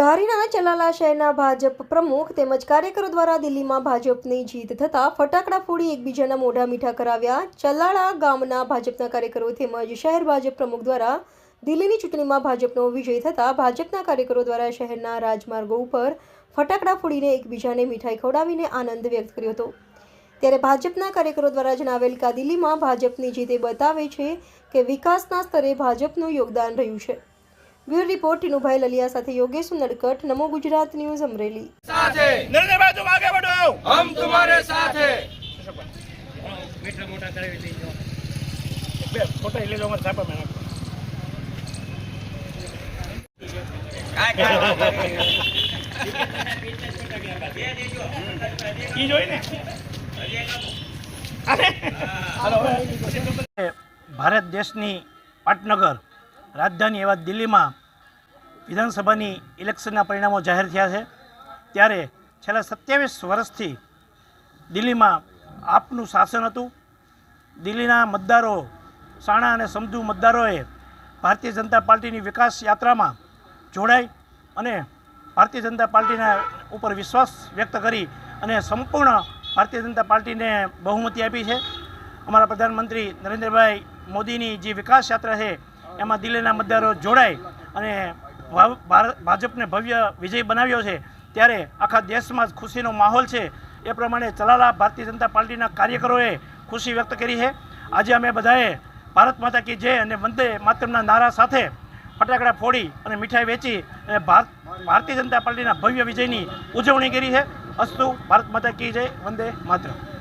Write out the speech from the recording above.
ધારીના ચલાલા શહેરના ભાજપ પ્રમુખ તેમજ કાર્યકરો દ્વારા દિલ્હીમાં ભાજપની જીત થતાં ફટાકડા ફોડી એકબીજાના મોઢા મીઠા કરાવ્યા. ચલાળા ગામના ભાજપના કાર્યકરો તેમજ શહેર ભાજપ પ્રમુખ દ્વારા દિલ્હીની ચૂંટણીમાં ભાજપનો વિજય થતાં ભાજપના કાર્યકરો દ્વારા શહેરના રાજમાર્ગો ઉપર ફટાકડા ફોડીને એકબીજાને મીઠાઈ ખવડાવીને આનંદ વ્યક્ત કર્યો હતો. ત્યારે ભાજપના કાર્યકરો દ્વારા જણાવેલ કે દિલ્હીમાં ભાજપની જીતે બતાવે છે કે વિકાસના સ્તરે ભાજપનું યોગદાન રહ્યું છે. બ્યુરો રિપોર્ટ ટીનુભાઈ લલિયા સાથે યોગેશ નડકટ નમો ગુજરાત ન્યૂઝ અમરેલી. સાથે! નરેન્દ્રભાઈ તુમ આગે બઢો હમ તુમારે સાથે! મીઠા મોટા કરાવી લઈ જાઓ બે ફોટા લઈ જાઓ છાપા મેં ઈ જોઈ ભારત દેશની પાટનગર રાજધાની એવા દિલ્હીમાં વિધાનસભાની ઇલેક્શનના પરિણામો જાહેર થયા છે. ત્યારે છેલ્લા સત્યાવીસ વર્ષથી દિલ્હીમાં આપનું શાસન હતું. દિલ્હીના મતદારો સાણા અને સમજુ મતદારોએ ભારતીય જનતા પાર્ટીની વિકાસ યાત્રામાં જોડાઈ અને ભારતીય જનતા પાર્ટીના ઉપર વિશ્વાસ વ્યક્ત કરી અને સંપૂર્ણ ભારતીય જનતા પાર્ટીને બહુમતી આપી છે. અમારા પ્રધાનમંત્રી નરેન્દ્રભાઈ મોદીની જે વિકાસ યાત્રા છે એમાં દિલ્હીના મતદારો જોડાય અને ભાજપને ભવ્ય વિજય બનાવ્યો છે, ત્યારે આખા દેશમાં જ ખુશીનો માહોલ છે. એ પ્રમાણે ચલાલા ભારતીય જનતા પાર્ટીના કાર્યકરોએ ખુશી વ્યક્ત કરી છે. આજે અમે બધાએ ભારત માતા કી જય અને વંદે માતરમના નારા સાથે ફટાકડા ફોડી અને મીઠાઈ વેચી અને ભારત ભારતીય જનતા પાર્ટીના ભવ્ય વિજયની ઉજવણી કરી છે. અસ્તુ, ભારત માતા કી જય, વંદે માતરમ.